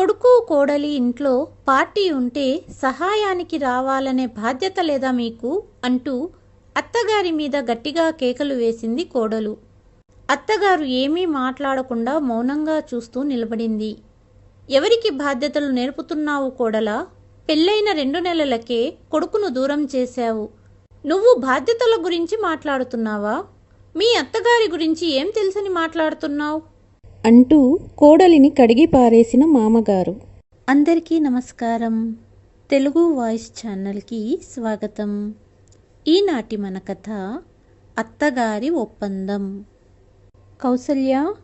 కొడుకు కోడలి ఇంట్లో పార్టీ ఉంటే సహాయానికి రావాలనే బాధ్యత లేదా మీకు? అంటూ అత్తగారి మీద గట్టిగా కేకలు వేసింది కోడలు. అత్తగారు ఏమీ మాట్లాడకుండా మౌనంగా చూస్తూ నిలబడింది. ఎవరికి బాధ్యతలు నేర్పుతున్నావు కోడలా? పెళ్ళైన రెండు నెలలకే కొడుకును దూరం చేశావు. నువ్వు బాధ్యతల గురించి మాట్లాడుతున్నావా? మీ అత్తగారి గురించి ఏం తెలుసని మాట్లాడుతున్నావు? అంటూ కోడలిని కడిగి పారేసిన మామగారు. అందరికీ నమస్కారం. తెలుగు వాయిస్ ఛానల్కి స్వాగతం. ఈనాటి మన కథ అత్తగారి ఒప్పందం. కౌసల్య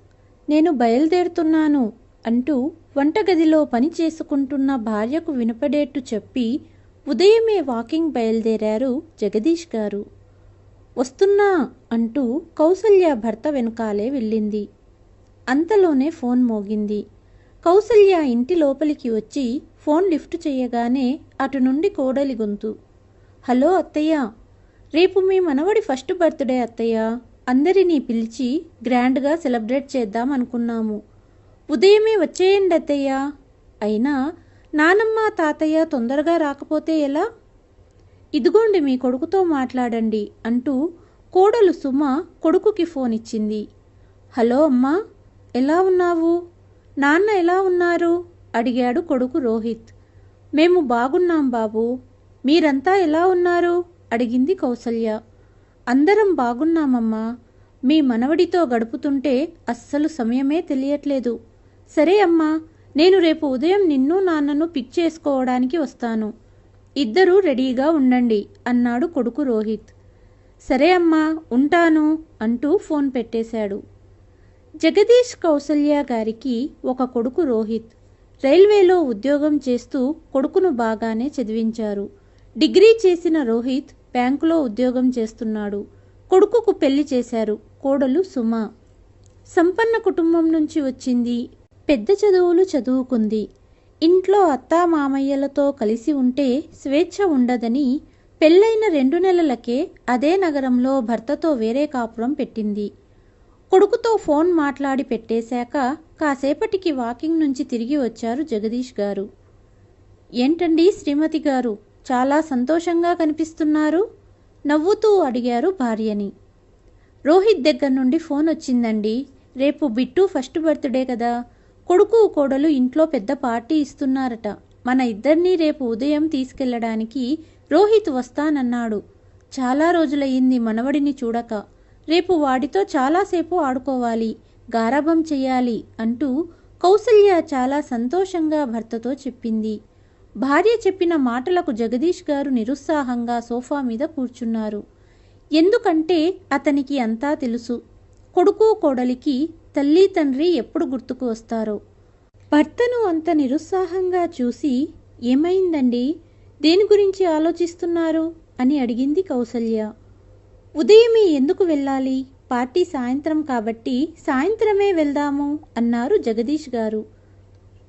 నేను బయలుదేరుతున్నాను అంటూ వంటగదిలో పని చేసుకుంటున్న భార్యకు వినపడేట్టు చెప్పి ఉదయమే వాకింగ్ బయలుదేరారు జగదీష్ గారు. వస్తున్నా అంటూ కౌసల్య భర్త వెనుకాలే వెళ్ళింది. అంతలోనే ఫోన్ మోగింది. కౌసల్య ఇంటి లోపలికి వచ్చి ఫోన్ లిఫ్ట్ చేయగానే అటు నుండి కోడలి గొంతు. హలో అత్తయ్య. రేపు మీ మనవడి ఫస్ట్ బర్త్డే అత్తయ్య. అందరినీ పిలిచి గ్రాండ్గా సెలబ్రేట్ చేద్దాం అనుకున్నాము. ఉదయమే వచ్చేయండి అత్తయ్య. అయినా నానమ్మ తాతయ్య తొందరగా రాకపోతే ఎలా? ఇదిగోండి మీ కొడుకుతో మాట్లాడండి అంటూ కోడలు సుమ కొడుకుకి ఫోన్ ఇచ్చింది. హలో అమ్మా. ఎలా ఉన్నావు? నాన్న ఎలా ఉన్నారు? అడిగాడు కొడుకు రోహిత్. మేము బాగున్నాం బాబు. మీరంతా ఎలా ఉన్నారు? అడిగింది కౌసల్య. అందరం బాగున్నామమ్మా. మీ మనవడితో గడుపుతుంటే అస్సలు సమయమే తెలియట్లేదు. సరే అమ్మా నేను రేపు ఉదయం నిన్ను నాన్నను పిక్ చేసుకోవడానికి వస్తాను. ఇద్దరూ రెడీగా ఉండండి అన్నాడు కొడుకు రోహిత్. సరే అమ్మా ఉంటాను అంటూ ఫోన్ పెట్టేశాడు. జగదీష్ కౌసల్య గారికి ఒక కొడుకు రోహిత్. రైల్వేలో ఉద్యోగం చేస్తూ కొడుకును బాగానే చదివించారు. డిగ్రీ చేసిన రోహిత్ బ్యాంకులో ఉద్యోగం చేస్తున్నాడు. కొడుకుకు పెళ్ళి చేశారు కోడలు సుమ. సంపన్న కుటుంబం నుంచి వచ్చింది. పెద్ద చదువులు చదువుకుంది. ఇంట్లో అత్తా మామయ్యలతో కలిసి ఉంటే స్వేచ్ఛ ఉండదని పెళ్ళైన రెండు నెలలకే అదే నగరంలో భర్తతో వేరే కాపురం పెట్టింది. కొడుకుతో ఫోన్ మాట్లాడి పెట్టేశాక కాసేపటికి వాకింగ్ నుంచి తిరిగి వచ్చారు జగదీష్ గారు. ఏంటండి శ్రీమతి గారు చాలా సంతోషంగా కనిపిస్తున్నారు? నవ్వుతూ అడిగారు భార్యని. రోహిత్ దగ్గర నుండి ఫోన్ వచ్చిందండి. రేపు బిట్టు ఫస్ట్ బర్త్డే కదా. కొడుకు కోడలు ఇంట్లో పెద్ద పార్టీ ఇస్తున్నారట. మన ఇద్దరినీ రేపు ఉదయం తీసుకెళ్ళడానికి రోహిత్ వస్తానన్నాడు. చాలా రోజులయ్యింది మనవడిని చూడక. రేపు వాడితో చాలాసేపు ఆడుకోవాలి గారాభం చెయ్యాలి అంటూ కౌసల్య చాలా సంతోషంగా భర్తతో చెప్పింది. భార్య చెప్పిన మాటలకు జగదీష్ గారు నిరుత్సాహంగా సోఫా మీద కూర్చున్నారు. ఎందుకంటే అతనికి అంతా తెలుసు. కొడుకు కోడలికి తల్లి తండ్రి ఎప్పుడు గుర్తుకు వస్తారో. భర్తను అంత నిరుత్సాహంగా చూసి ఏమైందండి? దేని గురించి ఆలోచిస్తున్నారు? అని అడిగింది కౌసల్య. ఉదయమే ఎందుకు వెళ్ళాలి? పార్టీ సాయంత్రం కాబట్టి సాయంత్రమే వెళ్దాము అన్నారు జగదీష్ గారు.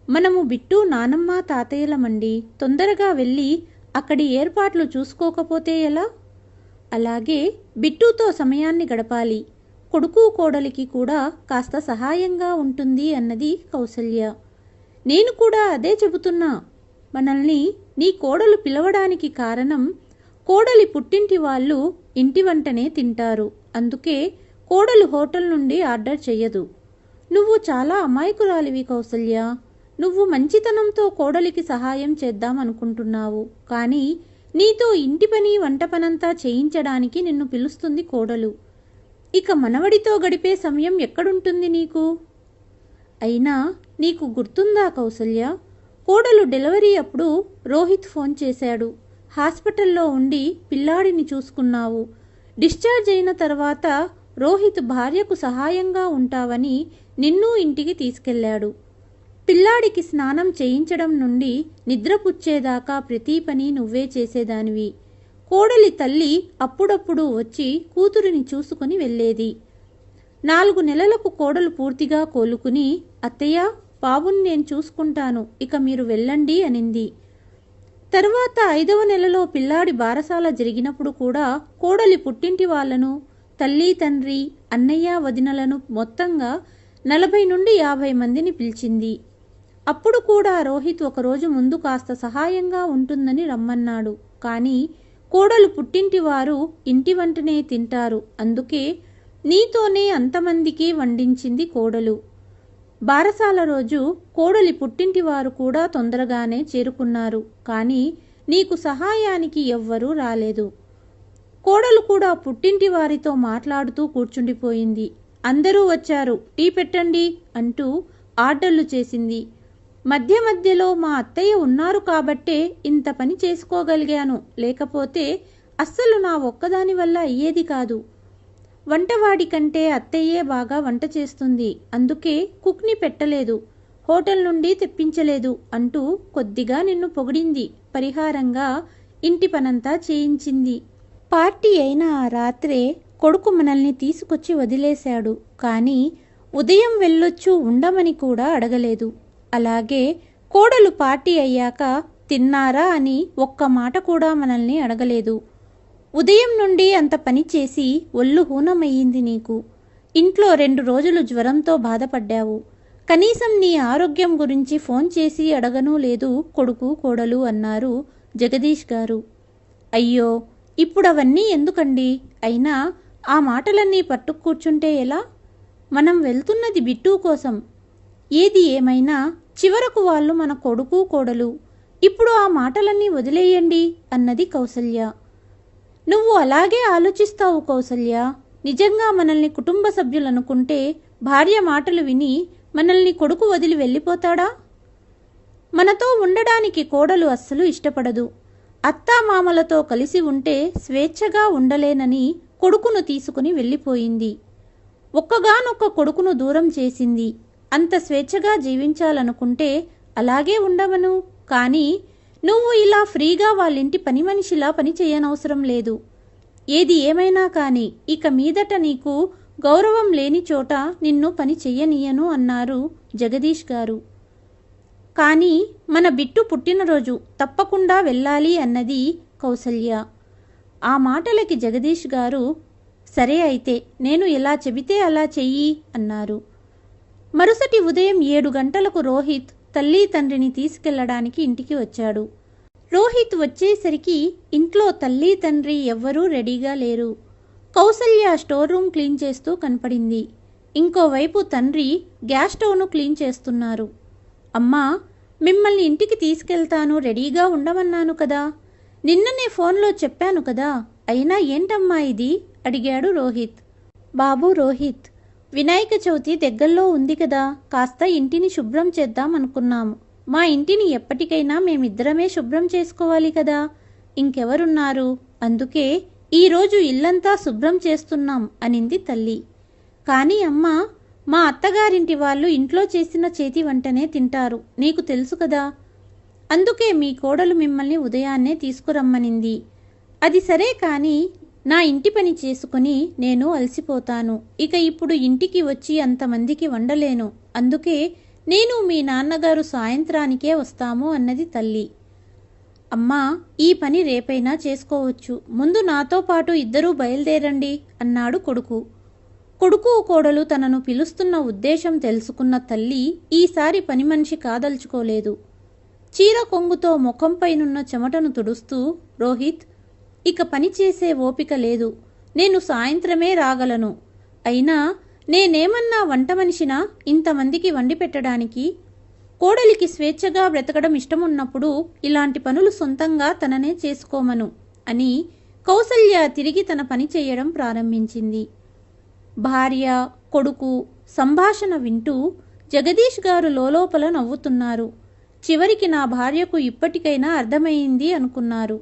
మనము బిట్టు నానమ్మ తాతయ్యలమండి తొందరగా వెళ్ళి అక్కడి ఏర్పాట్లు చూసుకోకపోతే ఎలా? అలాగే బిట్టుతో సమయాన్ని గడపాలి. కొడుకు కోడలికి కూడా కాస్త సహాయంగా ఉంటుంది అన్నది కౌసల్య. నేను కూడా అదే చెబుతున్నా. మనల్ని నీ కోడలు పిలవడానికి కారణం కోడలి పుట్టింటి వాళ్ళు ఇంటి వంటనే తింటారు. అందుకే కోడలు హోటల్ నుండి ఆర్డర్ చెయ్యదు. నువ్వు చాలా అమాయకురాలివి కౌసల్య. నువ్వు మంచితనంతో కోడలికి సహాయం చేద్దాం అనుకుంటున్నావు కానీ నీతో ఇంటి పని వంట పనంతా చేయించడానికి నిన్ను పిలుస్తుంది కోడలు. ఇక మనవడితో గడిపే సమయం ఎక్కడుంటుంది నీకు? అయినా నీకు గుర్తుందా కౌసల్య? కోడలు డెలివరీ అప్పుడు రోహిత్ ఫోన్ చేశాడు. హాస్పిటల్లో ఉండి పిల్లాడిని చూసుకున్నావు. డిశ్చార్జ్ అయిన తర్వాత రోహిత్ భార్యకు సహాయంగా ఉంటావని నిన్ను ఇంటికి తీసుకెళ్ళాడు పిల్లాడికి స్నానం చేయించడం నుండి నిద్రపుచ్చేదాకా ప్రతి పని నువ్వే చేసేదానివి. కోడలి తల్లి అప్పుడప్పుడు వచ్చి కూతురిని చూసుకుని వెళ్ళేది. నాలుగు నెలలకు కోడలు పూర్తిగా కోలుకుని అత్తయ్య బాబుని నేను చూసుకుంటాను ఇక మీరు వెళ్ళండి అనింది. తరువాత ఐదవ నెలలో పిల్లాడి బారసాల జరిగినప్పుడు కూడా కోడలి పుట్టింటి వాళ్ళను తల్లి తండ్రి అన్నయ్య వదినలను మొత్తంగా నలభై నుండి యాభై మందిని పిలిచింది. అప్పుడు కూడా రోహిత్ ఒకరోజు ముందు కాస్త సహాయంగా ఉంటుందని రమ్మన్నాడు. కానీ కోడలు పుట్టింటి వారు ఇంటి వంటనే తింటారు. అందుకే నీతోనే అంతమందికి వండించింది కోడలు. బారసాల రోజు కోడలి పుట్టింటి వారు కూడా తొందరగానే చేరుకున్నారు. కానీ నీకు సహాయానికి ఎవ్వరూ రాలేదు. కోడలు కూడా పుట్టింటి వారితో మాట్లాడుతూ కూర్చుండిపోయింది. అందరూ వచ్చారు. టీ పెట్టండి అంటూ ఆర్డర్లు చేసింది. మధ్య మధ్యలో మా అత్తయ్య ఉన్నారు కాబట్టే ఇంత పని చేసుకోగలిగాను. లేకపోతే అస్సలు నా ఒక్కదాని వల్ల అయ్యేది కాదు. వంటవాడి కంటే అత్తయ్యే బాగా వంట చేస్తుంది. అందుకే కుక్ని పెట్టలేదు. హోటల్ నుండి తెప్పించలేదు అంటూ కొద్దిగా నిన్ను పొగిడింది. పరిహారంగా ఇంటి పనంతా చేయించింది. పార్టీ అయిన ఆ రాత్రే కొడుకు మనల్ని తీసుకొచ్చి వదిలేశాడు. కానీ ఉదయం వెళ్ళొచ్చు ఉండమని కూడా అడగలేదు. అలాగే కోడలు పార్టీ అయ్యాక తిన్నారా అని ఒక్క మాట కూడా మనల్ని అడగలేదు. ఉదయం నుండి అంత పని చేసి ఒళ్ళు హూనమయ్యింది నీకు. ఇంట్లో రెండు రోజులు జ్వరంతో బాధపడ్డావు. కనీసం నీ ఆరోగ్యం గురించి ఫోన్ చేసి అడగనూ లేదు కొడుకు కోడలు అన్నారు జగదీష్ గారు. అయ్యో ఇప్పుడు అవన్నీ ఎందుకండి? అయినా ఆ మాటలన్నీ పట్టు కూర్చుంటే ఎలా? మనం వెళ్తున్నది బిట్టూ కోసం. ఏది ఏమైనా చివరకు వాళ్ళు మన కొడుకు కోడలు. ఇప్పుడు ఆ మాటలన్నీ వదిలేయండి అన్నది కౌసల్య. నువ్వు అలాగే ఆలోచిస్తావు కౌసల్య. నిజంగా మనల్ని కుటుంబ సభ్యులనుకుంటే భార్య మాటలు విని మనల్ని కొడుకు వదిలి వెళ్ళిపోతాడా? మనతో ఉండడానికి కోడలు అస్సలు ఇష్టపడదు. అత్తామామలతో కలిసి ఉంటే స్వేచ్ఛగా ఉండలేనని కొడుకును తీసుకుని వెళ్ళిపోయింది. ఒక్కగానొక్క కొడుకును దూరం చేసింది. అంత స్వేచ్ఛగా జీవించాలనుకుంటే అలాగే ఉండవను. కానీ నువ్వు ఇలా ఫ్రీగా వాళ్ళింటి పని మనిషిలా పని చేయనవసరం లేదు. ఏది ఏమైనా కానీ ఇక మీదట నీకు గౌరవం లేని చోట నిన్ను పని చెయ్యనీయను అన్నారు జగదీష్ గారు. కానీ మన బిట్టు పుట్టినరోజు తప్పకుండా వెళ్ళాలి అన్నది కౌసల్య. ఆ మాటలకి జగదీష్ గారు సరే అయితే నేను ఎలా చెబితే అలా చెయ్యి అన్నారు. మరుసటి ఉదయం ఏడు గంటలకు రోహిత్ తల్లి తండ్రిని తీసుకెళ్ళడానికి ఇంటికి వచ్చాడు. రోహిత్ వచ్చేసరికి ఇంట్లో తల్లి తండ్రి ఎవ్వరూ రెడీగా లేరు. కౌసల్య స్టోర్ రూమ్ క్లీన్ చేస్తూ కనపడింది. ఇంకోవైపు తండ్రి గ్యాస్ స్టవ్ను క్లీన్ చేస్తున్నారు. అమ్మా మిమ్మల్ని ఇంటికి తీసుకెళ్తాను రెడీగా ఉండమన్నాను కదా. నిన్ననే ఫోన్లో చెప్పాను కదా అయినా ఏంటమ్మా ఇది? అడిగాడు రోహిత్. బాబు రోహిత్ వినాయక చవితి దగ్గరలో ఉంది కదా కాస్త ఇంటిని శుభ్రం చేద్దాం అనుకున్నాము మా ఇంటిని ఎప్పటికైనా మేమిద్దరమే శుభ్రం చేసుకోవాలి కదా. ఇంకెవరున్నారు? అందుకే ఈరోజు ఇల్లంతా శుభ్రం చేస్తున్నాం అనింది తల్లి. కానీ అమ్మ మా అత్తగారింటి వాళ్ళు ఇంట్లో చేసిన చేతి వంటనే తింటారు. నీకు తెలుసు కదా. అందుకే మీ కోడలు మిమ్మల్ని ఉదయాన్నే తీసుకురమ్మనింది. అది సరే కానీ నా ఇంటి పని చేసుకుని నేను అలసిపోతాను. ఇక ఇప్పుడు ఇంటికి వచ్చి అంతమందికి వండలేను. అందుకే నేను మీ నాన్నగారు సాయంత్రానికే వస్తాము అన్నది తల్లి. అమ్మా ఈ పని రేపైనా చేసుకోవచ్చు. ముందు నాతో పాటు ఇద్దరూ బయలుదేరండి అన్నాడు కొడుకు. కొడుకు కోడలు తనను పిలుస్తున్న ఉద్దేశం తెలుసుకున్న తల్లి ఈసారి పని మనిషి కాదలుచుకోలేదు. చీర కొంగుతో ముఖంపైనున్న చెమటను తుడుస్తూ రోహిత్ ఇక పని చేసే ఓపిక లేదు. నేను సాయంత్రమే రాగలను. అయినా నేనేమన్నా వంట మనిషినా ఇంతమందికి వండి పెట్టడానికి? కోడలికి స్వేచ్ఛగా బ్రతకడం ఇష్టమున్నప్పుడు ఇలాంటి పనులు సొంతంగా తననే చేసుకోమను అని కౌసల్య తిరిగి తన పని చేయడం ప్రారంభించింది. భార్య కొడుకు సంభాషణ వింటూ జగదీష్ గారు లోలోపల నవ్వుతున్నారు. చివరికి నా భార్యకు ఇప్పటికైనా అర్థమైంది అనుకున్నారు.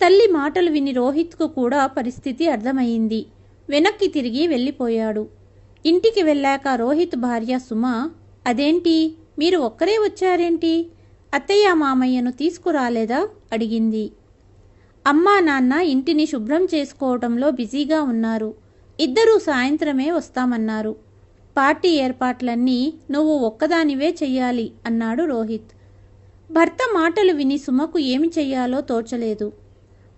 తల్లి మాటలు విని రోహిత్కు కూడా పరిస్థితి అర్థమైంది. వెనక్కి తిరిగి వెళ్ళిపోయాడు. ఇంటికి వెళ్ళాక రోహిత్ భార్య సుమ అదేంటి? మీరు ఒక్కరే వచ్చారేంటి? అత్తయ్య మామయ్యను తీసుకురాలేదా? అడిగింది. అమ్మా నాన్న ఇంటిని శుభ్రం చేసుకోవటంలో బిజీగా ఉన్నారు. ఇద్దరూ సాయంత్రమే వస్తామన్నారు. పార్టీ ఏర్పాట్లన్నీ నువ్వు ఒక్కదానివే చెయ్యాలి అన్నాడు రోహిత్. భర్త మాటలు విని సుమకు ఏమి చెయ్యాలో తోచలేదు.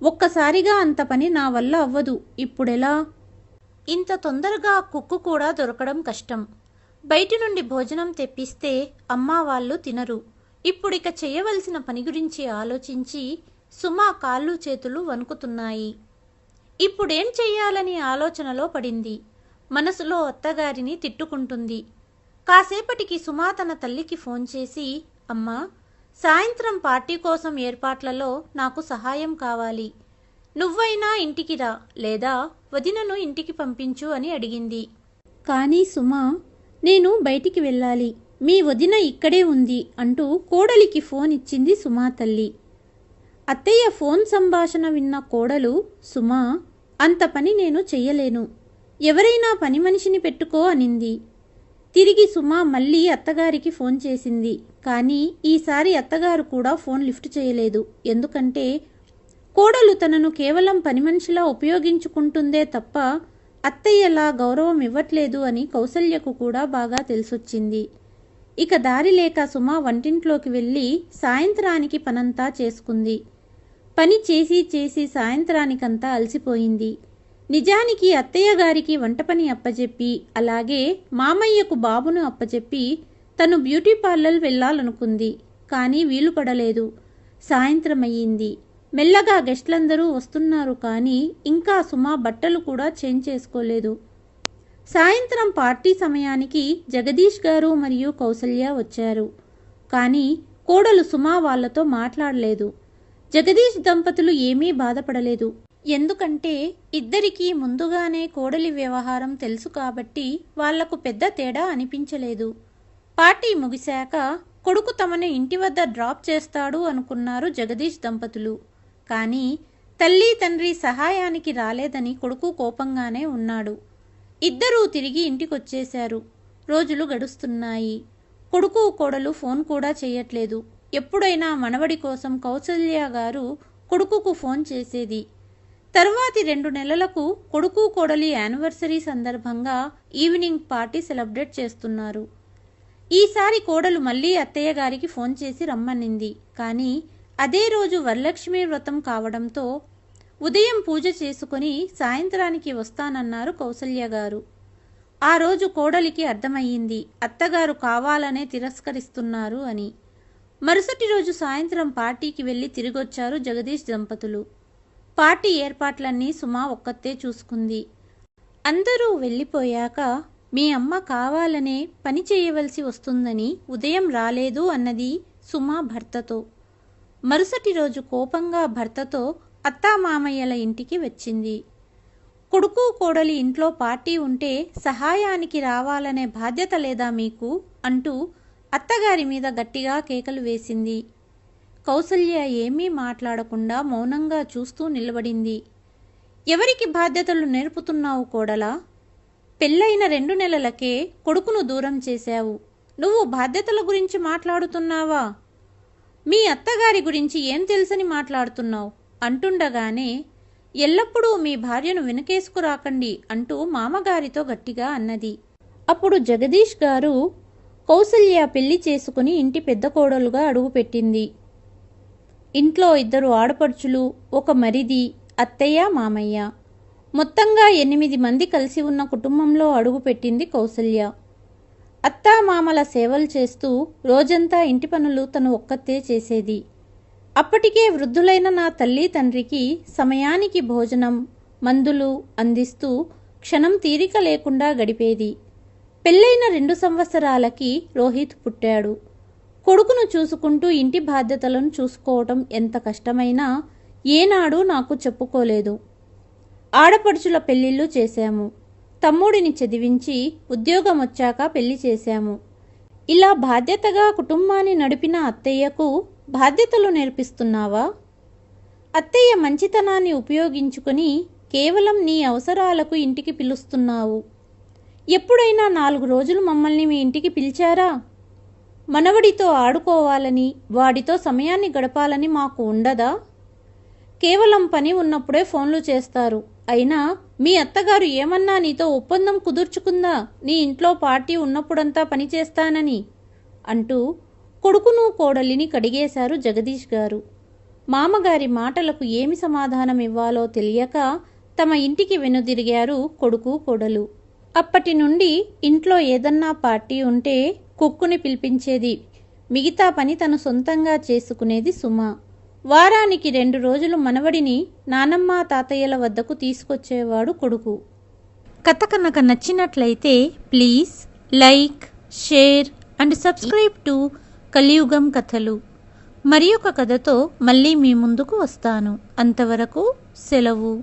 ఒక్కసారిగా అంత పని నా వల్ల అవ్వదు. ఇప్పుడెలా? ఇంత తొందరగా కుక్కు కూడా దొరకడం కష్టం. బయటి నుండి భోజనం తెప్పిస్తే అమ్మా వాళ్ళు తినరు. ఇప్పుడిక చేయవలసిన పని గురించి ఆలోచించి సుమా కాళ్ళు చేతులు వణుకుతున్నాయి. ఇప్పుడేం చెయ్యాలని ఆలోచనలో పడింది. మనసులో అత్తగారిని తిట్టుకుంటుంది. కాసేపటికి సుమా తన తల్లికి ఫోన్ చేసి అమ్మా సాయంత్రం పార్టీ కోసం ఏర్పాట్లలో నాకు సహాయం కావాలి. నువ్వైనా ఇంటికి రా లేదా వదినను ఇంటికి పంపించు అని అడిగింది. కానీ సుమా నేను బయటికి వెళ్ళాలి. మీ వదిన ఇక్కడే ఉంది అంటూ కోడలికి ఫోన్ ఇచ్చింది సుమా తల్లి. అత్తయ్య ఫోన్ సంభాషణ విన్న కోడలు సుమా అంత పని నేను చెయ్యలేను. ఎవరైనా పని మనిషిని పెట్టుకో అనింది. తిరిగి సుమా మళ్ళీ అత్తగారికి ఫోన్ చేసింది. కానీ ఈసారి అత్తగారు కూడా ఫోన్ లిఫ్ట్ చేయలేదు. ఎందుకంటే కోడలు తనను కేవలం పని మనిషిలా ఉపయోగించుకుంటుందే తప్ప అత్తయ్యలా గౌరవం ఇవ్వట్లేదు అని కౌసల్యకు కూడా బాగా తెలిసొచ్చింది. ఇక దారి లేక సుమ వంటింట్లోకి వెళ్ళి సాయంత్రానికి పనంతా చేసుకుంది. పని చేసి చేసి సాయంత్రానికంతా అలసిపోయింది. నిజానికి అత్తయ్య గారికి వంట పని అప్పచెప్పి అలాగే మామయ్యకు బాబును అప్పచెప్పి తను బ్యూటీ పార్లర్ వెళ్ళాలనుకుంది కానీ వీలు పడలేదు. సాయంత్రం అయ్యింది మెల్లగా గెస్ట్లందరూ వస్తున్నారు కానీ ఇంకా సుమా బట్టలు కూడా చేంజ్ చేసుకోలేదు. సాయంత్రం పార్టీ సమయానికి జగదీష్ గారు మరియు కౌసల్య వచ్చారు. కానీ కోడలు సుమా వాళ్ళతో మాట్లాడలేదు. జగదీష్ దంపతులు ఏమీ బాధపడలేదు. ఎందుకంటే ఇద్దరికీ ముందుగానే కోడలి వ్యవహారం తెలుసు కాబట్టి వాళ్ళకు పెద్ద తేడా అనిపించలేదు. పార్టీ ముగిశాక కొడుకు తమను ఇంటి వద్ద డ్రాప్ చేస్తాడు అనుకున్నారు జగదీష్ దంపతులు. కానీ తల్లి తండ్రి సహాయానికి రాలేదని కొడుకు కోపంగానే ఉన్నాడు. ఇద్దరూ తిరిగి ఇంటికొచ్చేశారు. రోజులు గడుస్తున్నాయి. కొడుకు కోడలు ఫోన్ కూడా చేయట్లేదు. ఎప్పుడైనా మనవడి కోసం కౌసల్య గారు కొడుకుకు ఫోన్ చేసేది. తర్వాతి రెండు నెలలకు కొడుకు కోడలి యానివర్సరీ సందర్భంగా ఈవినింగ్ పార్టీ సెలబ్రేట్ చేస్తున్నారు. ఈసారి కోడలు మళ్ళీ అత్తయ్య గారికి ఫోన్ చేసి రమ్మనింది. కానీ అదే రోజు వరలక్ష్మి వ్రతం కావడంతో ఉదయం పూజ చేసుకుని సాయంత్రానికి వస్తానన్నారు కౌసల్య గారు. ఆ రోజు కోడలికి అర్థమయ్యింది అత్తగారు కావాలనే తిరస్కరిస్తున్నారు అని. మరుసటి రోజు సాయంత్రం పార్టీకి వెళ్ళి తిరిగొచ్చారు జగదీష్ దంపతులు. పార్టీ ఏర్పాట్లన్నీ సుమా ఒక్కతే చూసుకుంది. అందరూ వెళ్ళిపోయాక మీ అమ్మ కావాలనే పని చేయవలసి వస్తుందని ఉదయం రాలేదు అన్నది సుమా భర్తతో. మరుసటి రోజు కోపంగా భర్తతో అత్తామామయ్యల ఇంటికి వచ్చింది. కొడుకు కోడలి ఇంట్లో పార్టీ ఉంటే సహాయానికి రావాలనే బాధ్యత లేదా మీకు? అంటూ అత్తగారి మీద గట్టిగా కేకలు వేసింది. కౌసల్య ఏమీ మాట్లాడకుండా మౌనంగా చూస్తూ నిలబడింది. ఎవరికి బాధ్యతలు నేర్పుతున్నావు కోడలా? పెళ్ళైన రెండు నెలలకే కొడుకును దూరం చేశావు. నువ్వు బాధ్యతల గురించి మాట్లాడుతున్నావా? మీ అత్తగారి గురించి ఏం తెలుసని మాట్లాడుతున్నావు? అంటుండగానే ఎల్లప్పుడూ మీ భార్యను వెనకేసుకురాకండి అంటూ మామగారితో గట్టిగా అన్నది. అప్పుడు జగదీష్ గారు కౌసల్య పెళ్ళి చేసుకుని ఇంటి పెద్ద కోడలుగా అడుగుపెట్టింది. ఇంట్లో ఇద్దరు ఆడపడుచులు ఒక మరిది అత్తయ్య మామయ్య. మొత్తంగా ఎనిమిది మంది కలిసి ఉన్న కుటుంబంలో అడుగుపెట్టింది కౌసల్య. అత్తా మామల సేవలు చేస్తూ రోజంతా ఇంటి పనులు తను ఒక్కతే చేసేది. అప్పటికే వృద్ధులైన నా తల్లి తండ్రికి సమయానికి భోజనం మందులు అందిస్తూ క్షణం తీరిక లేకుండా గడిపేది. పెళ్ళైన రెండు సంవత్సరాలకి రోహిత్ పుట్టాడు. కొడుకును చూసుకుంటూ ఇంటి బాధ్యతలను చూసుకోవటం ఎంత కష్టమైనా ఏనాడు నాకు చెప్పుకోలేదు. ఆడపడుచుల పెళ్ళిళ్ళు చేశాము. తమ్ముడిని చదివించి ఉద్యోగం వచ్చాక పెళ్ళి చేశాము. ఇలా బాధ్యతగా కుటుంబాన్ని నడిపిన అత్తయ్యకు బాధ్యతలు నేర్పిస్తున్నావా? అత్తయ్య మంచితనాన్ని ఉపయోగించుకొని కేవలం నీ అవసరాలకు ఇంటికి పిలుస్తున్నావు. ఎప్పుడైనా నాలుగు రోజులు మమ్మల్ని మీ ఇంటికి పిలిచారా? మనవడితో ఆడుకోవాలని వాడితో సమయాన్ని గడపాలని మాకు ఉండదా? కేవలం పని ఉన్నప్పుడే ఫోన్లు చేస్తారు. అయినా మీ అత్తగారు ఏమన్నా నీతో ఒప్పందం కుదుర్చుకుందా? నీ ఇంట్లో పార్టీ ఉన్నప్పుడంతా పని చేస్తానని? అంటూ కొడుకును కోడలిని కడిగేశారు జగదీష్ గారు. మామగారి మాటలకు ఏమి సమాధానం ఇవ్వాలో తెలియక తమ ఇంటికి వెనుదిరిగారు కొడుకు కోడలు. అప్పటి నుండి ఇంట్లో ఏదన్నా పార్టీ ఉంటే కుక్కుని పిలిపించేది. మిగతా పని తను సొంతంగా చేసుకునేది సుమ. వారానికి రెండు రోజులు మనవడిని నానమ్మ తాతయ్యల వద్దకు తీసుకొచ్చేవాడు కొడుకు. కథ కనుక నచ్చినట్లయితే please like share and subscribe to Kaliyugam కథలు. మరి ఒక కథతో మళ్ళీ మీ ముందుకు వస్తాను. అంతవరకు సెలవు.